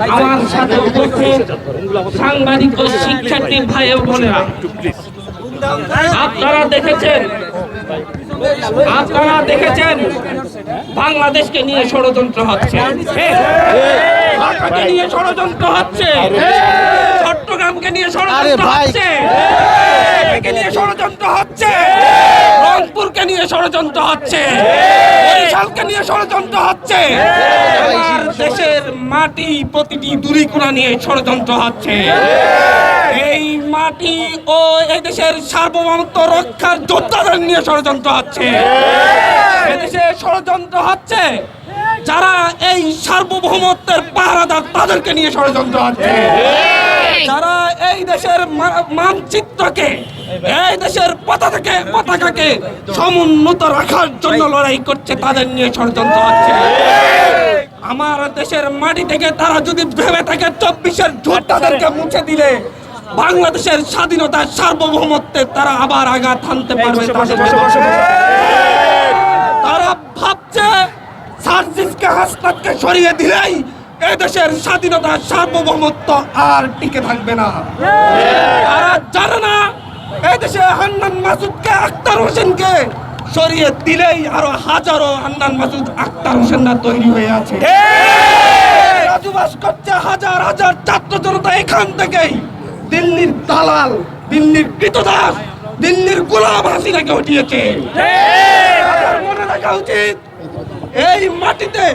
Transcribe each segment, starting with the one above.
আমার সাথে উপস্থিত সাংবাদিক ও শিক্ষার্থী ভাই ও বোনেরা। আপনারা দেখেছেন আপনারা দেখেছেন বাংলাদেশকে নিয়ে ষড়যন্ত্র হচ্ছে। নিয়ে ষড়যন্ত্র হচ্ছে। চট্টগ্রামকে নিয়ে ষড়যন্ত্র হচ্ছে। নিয়ে ষড়যন্ত্র হচ্ছে। রংপুরকে নিয়ে ষড়যন্ত্র হচ্ছে। বরিশালকে নিয়ে ষড়যন্ত্র হচ্ছে। দেশের মাটি প্রতিটি দূরীকোণা নিয়ে ষড়যন্ত্র হচ্ছে। এই মাটি ও এই দেশের সার্বভৌমত্ব রক্ষার যোদ্ধাদের নিয়ে ষড়যন্ত্র হচ্ছে। এদেশে ষড়যন্ত্র হচ্ছে। যারা এই সার্বভৌমত্বের পাহারাদার তাদেরকে নিয়ে ষড়যন্ত্র হচ্ছে। যারা এই দেশের মানচিত্রকে এই দেশের পতাকাকে পতাকাকে সমুন্নত রাখার জন্য লড়াই করছে তাদের নিয়ে ষড়যন্ত্র হচ্ছে। আমার দেশের মাটি থেকে তারা যদি ভেবে থাকে চব্বিশের যোদ্ধাদেরকে মুছে দিলে বাংলাদেশের স্বাধীনতা সার্বভৌমত্বে তারা আবার আঘাত হানতে পারবে তারা ভাবছে সার্জিসকে হাসনাতকে সরিয়ে দিলেই এদেশের স্বাধীনতা সার্বভৌমত্ব আর টিকে থাকবে না। তারা জানে না এদেশে হান্নান মাসুদকে আক্তার হোসেনকে সরিয়ে দিলেই আরও হাজারো হান্নান মাসুদ আক্তার হোসেনরা তৈরি হয়ে আছে। হাজার হাজার ছাত্র জনতা এখান থেকেই দিল্লির দালাল দিল্লির কৃতদাস দিল্লির গোলাম হাসিনাকে উঠিয়েছে। মনে রাখা উচিত এই মাটিতে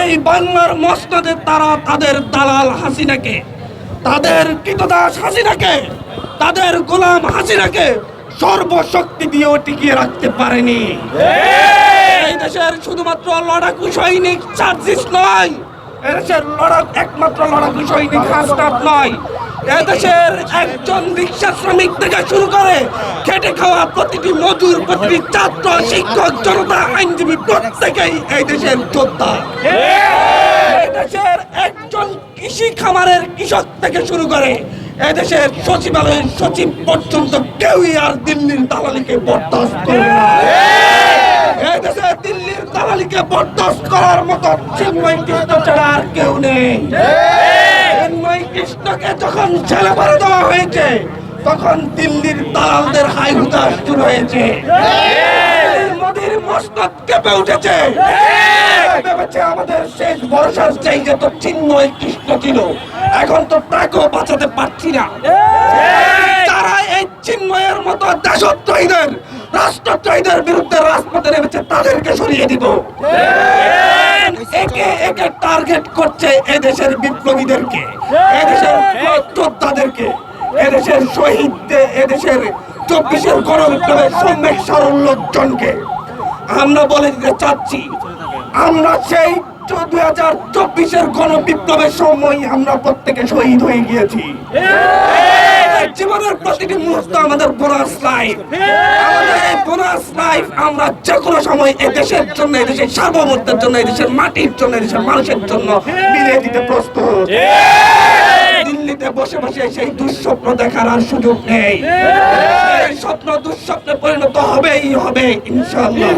এই বাংলার মসনদে তারা তাদের দালাল হাসিনাকে তাদের কৃতদাস হাসিনাকে তাদের গোলাম হাসিনাকে সর্বশক্তি দিয়েও টিকিয়ে রাখতে পারেনি। এই দেশের শুধুমাত্র লড়াকু সৈনিক চার্জিস নয়। এদেশের লড়াক একমাত্র লড়াকু সৈনিক হাসনাত নয়। এদেশের একজন রিক্সা শ্রমিক থেকে শুরু করে খেটে খাওয়া প্রতিটি মজুর প্রতিটি ছাত্র শিক্ষক জনতা আইনজীবী প্রত্যেকেই এই দেশের যোদ্ধা। দেশের একজন কৃষি খামারের কৃষক থেকে শুরু করে এদেশের সচিবালয়ের সচিব পর্যন্ত কেউই আর দিল্লির দালালিকে বরদাস্ত এই দিল্লির দালালিকে বরদাস্ত করার মতো চিন্ময় কৃষ্ণ ছাড়া আর কেউ নেই। চিন্ময় কৃষ্ণকে যখন ছেলে পারে দেওয়া হয়েছে, তখন দিল্লির দালালদের হাই হুতাশ শুরু হয়েছে। মোদীর মস্তক কেঁপে উঠেছে। ভেবেছে আমাদের শেষ ভরসার চাইতে তো চিন্ময় কৃষ্ণ ছিল এখন তো তাকেও বাঁচাতে পারছি না। তারা এই চিন্ময়ের মতো দেশত্রহীদের রাষ্ট্রত্রহীদের বিরুদ্ধে রাজপথে নেমেছে তাদেরকে সরিয়ে দিব। একে একে টার্গেট করছে এদেশের বিপ্লবীদেরকে এদেশের যোদ্ধাদেরকে এদেশের শহীদদের এদেশের চব্বিশের গণবিপ্লবের সম্যক সারল্য জনকে আমরা বলে দিতে চাচ্ছি আমরা সেই দুই হাজার চব্বিশের গণবিপ্লবের সময় আমরা প্রত্যেকে শহীদ হয়ে গিয়েছি। জীবনের প্রতিটি মুহূর্ত আমাদের বোনাস লাইফ আমাদের এই বোনাস লাইফ আমরা যে কোনো সময় এই দেশের জন্য এই দেশের সার্বভৌমত্বের জন্য এই দেশের মাটির জন্য এই দেশের মানুষের জন্য মিলিয়ে দিতে প্রস্তুত। দিল্লিতে বসে বসে সেই দুঃস্বপ্ন দেখার আর সুযোগ নেই। স্বপ্ন দুঃস্বপ্নে পরিণত হবেই হবে ইনশাআল্লাহ!